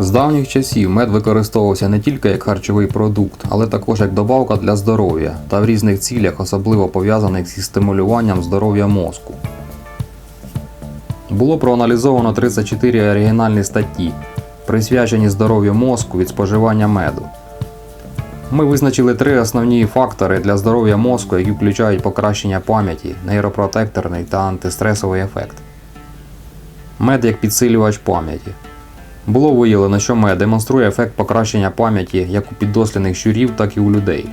З давніх часів мед використовувався не тільки як харчовий продукт, але також як добавка для здоров'я та в різних цілях, особливо пов'язаних зі стимулюванням здоров'я мозку. Було проаналізовано 34 оригінальні статті, присвячені здоров'ю мозку від споживання меду. Ми визначили три основні фактори для здоров'я мозку, які включають покращення пам'яті, нейропротекторний та антистресовий ефект. Мед як підсилювач пам'яті. Було виявлено, що мед демонструє ефект покращення пам'яті як у піддослідних щурів, так і у людей.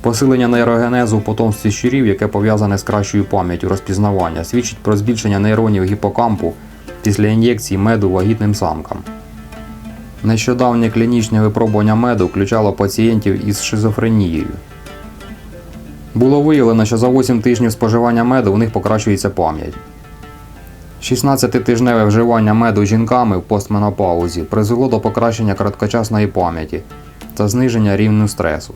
Посилення нейрогенезу в потомстві щурів, яке пов'язане з кращою пам'яттю розпізнавання, свідчить про збільшення нейронів гіпокампу після ін'єкції меду вагітним самкам. Нещодавнє клінічне випробування меду включало пацієнтів із шизофренією. Було виявлено, що за 8 тижнів споживання меду у них покращується пам'ять. 16-тижневе вживання меду жінками в постменопаузі призвело до покращення короткочасної пам'яті та зниження рівню стресу,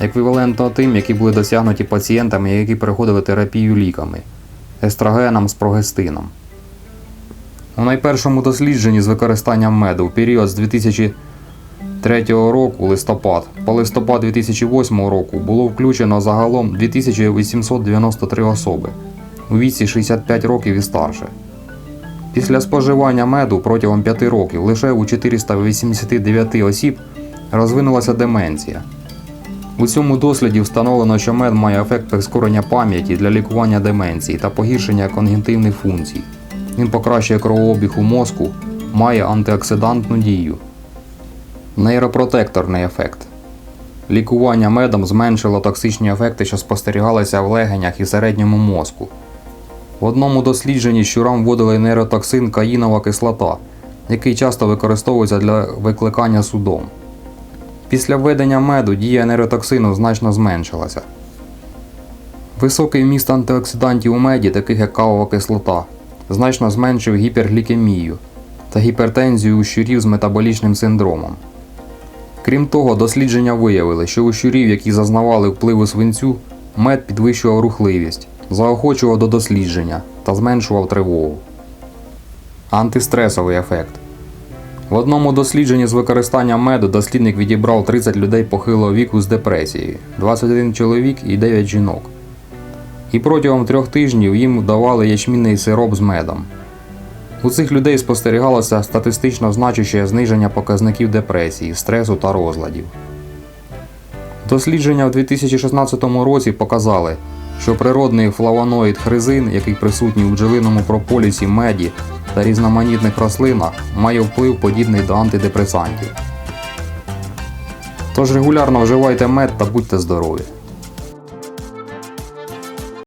еквівалентно тим, які були досягнуті пацієнтами, які переходили терапію ліками, естрогеном з прогестином. У найпершому дослідженні з використанням меду в період з 2003 року листопад по листопад 2008 року було включено загалом 2893 особи у віці 65 років і старше. Після споживання меду протягом 5 років лише у 489 осіб розвинулася деменція. У цьому досліді встановлено, що мед має ефект прискорення пам'яті для лікування деменції та погіршення когнітивних функцій. Він покращує кровообіг у мозку, має антиоксидантну дію. Нейропротекторний ефект. Лікування медом зменшило токсичні ефекти, що спостерігалися в легенях і середньому мозку. В одному дослідженні щурам вводили нейротоксин каїнова кислота, який часто використовується для викликання судом. Після введення меду дія нейротоксину значно зменшилася. Високий вміст антиоксидантів у меді, таких як кавова кислота, значно зменшив гіперглікемію та гіпертензію у щурів з метаболічним синдромом. Крім того, дослідження виявили, що у щурів, які зазнавали впливу свинцю, мед підвищував рухливість, заохочував до дослідження та зменшував тривогу. Антистресовий ефект. В одному дослідженні з використанням меду дослідник відібрав 30 людей похилого віку з депресією, 21 чоловік і 9 жінок. І протягом трьох тижнів їм давали ячмінний сироп з медом. У цих людей спостерігалося статистично значуще зниження показників депресії, стресу та розладів. Дослідження в 2016 році показали, що природний флавоноїд хризин, який присутній у бджолиному прополісі меді та різноманітних рослинах, має вплив подібний до антидепресантів. Тож регулярно вживайте мед та будьте здорові!